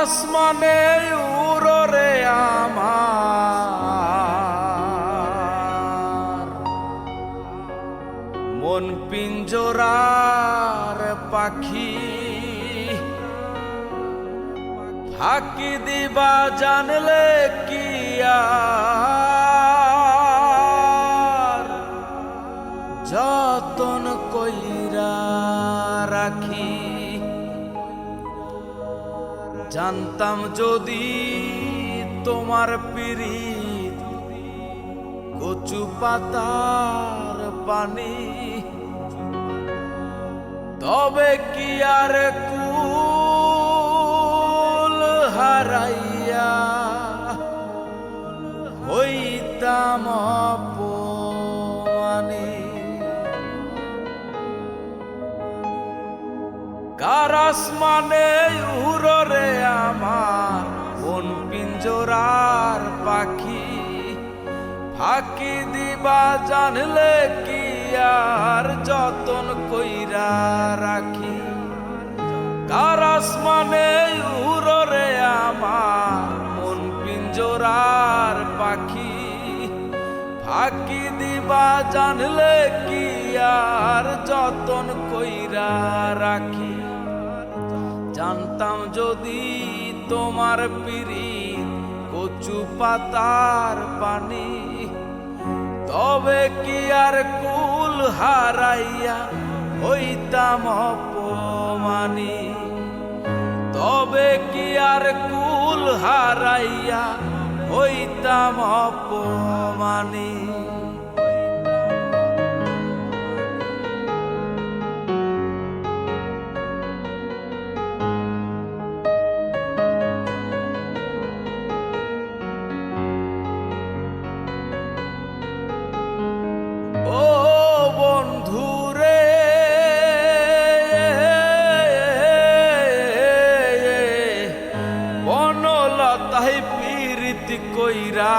আসমানে উড়রে আমার। মন পিঞ্জরার পাখি। ফাঁকি দিবা জানলে কি যতন কইরা রাখি। জানতাম যদি তোমার পিরিত কচু পাতার পানি। তবে কি আর কুল হারাইয়া হইতাম কারাস মানে উড়রে আমার কোন পিঞ্জরার পাখি? ফাঁকি দিবা জানলে কি আর যতন কইরা রাখি? কারাস মানে উড়রে আমার মন পিঞ্জরার পাখি? ফাঁকি দিবা জানলে কি আর যতন কইরা রাখি? জানতাম যদি তোমার পিড়ি কচু পাতার পানি। তবে কি আর কুল হারাইয়া হইতাম অপমানি? তবে কি আর কুল হারাইয়া হইতাম অপমানি? বনলতাই পীরিতি কইরা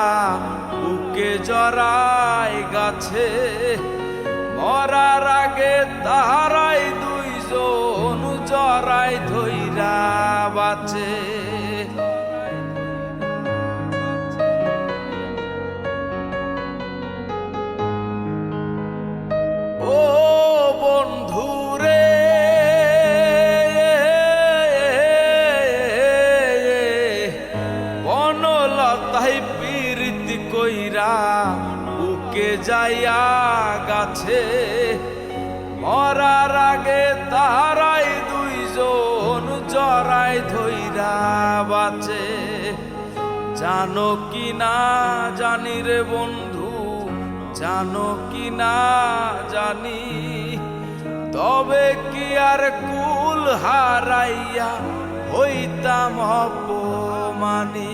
বুকে জড়াই গাছে। মরার আগে তাহারাই দুইজন জড়াই ধইরা বাঁচে। ও বন্ধুরে কইরা বুকে যাইয়া গাছে, মরার আগে তারাই দুইজন জরাই ধইরা বাঁচে। জানো কি না জানি রে বন্ধু, জানো কি না জানি, তবে কি আর কুল হারাইয়া হইতাম অপমানি।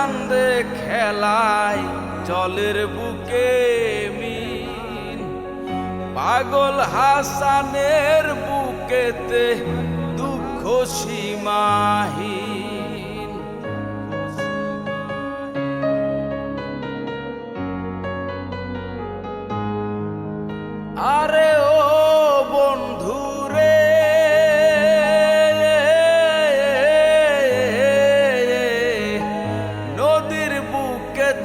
চাঁদে খেলায় জলের বুকে মিন। পাগল হাসানের বুকেতে দুঃখ সীমাহীন। আরে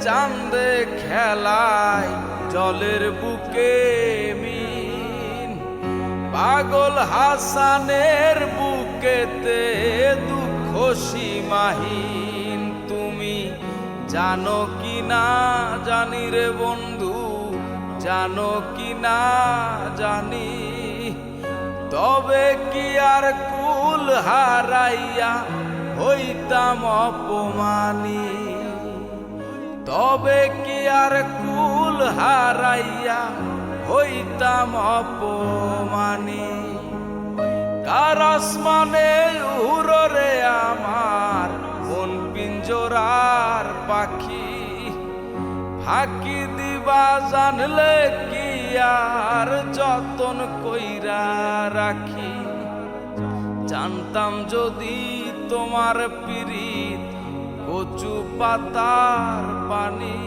চাঁদে খেলায় জলের বুকে মিন। পাগল হাসানের বুকেতে দুঃখ সীমাহীন। তুমি জানো কি না জানি রে বন্ধু, জানো কি না জানি। তবে কি আর কুল হারাইয়া হইতাম অপমানী? তবে কি আর কুল হারাইয়া হইতাম অপমানী? কার আসমানে উড়রে আমার কোন পিঞ্জরার পাখি? ফাঁকি দিবা জানলে কি আর যতন কইরা রাখি? জানতাম যদি তোমার পিরিত কচু পাতার পানি,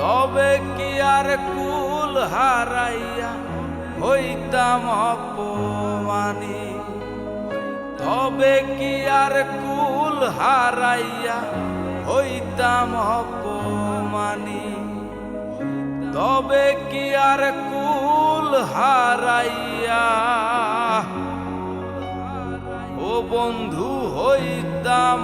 তবে কি আর কুল হারাইয়া হইতাম অপমানি? তবে কি আর কুল হারাইয়া হইতাম অপমানি? তবে কি আর কুল হারাইয়া বন্ধু হইতাম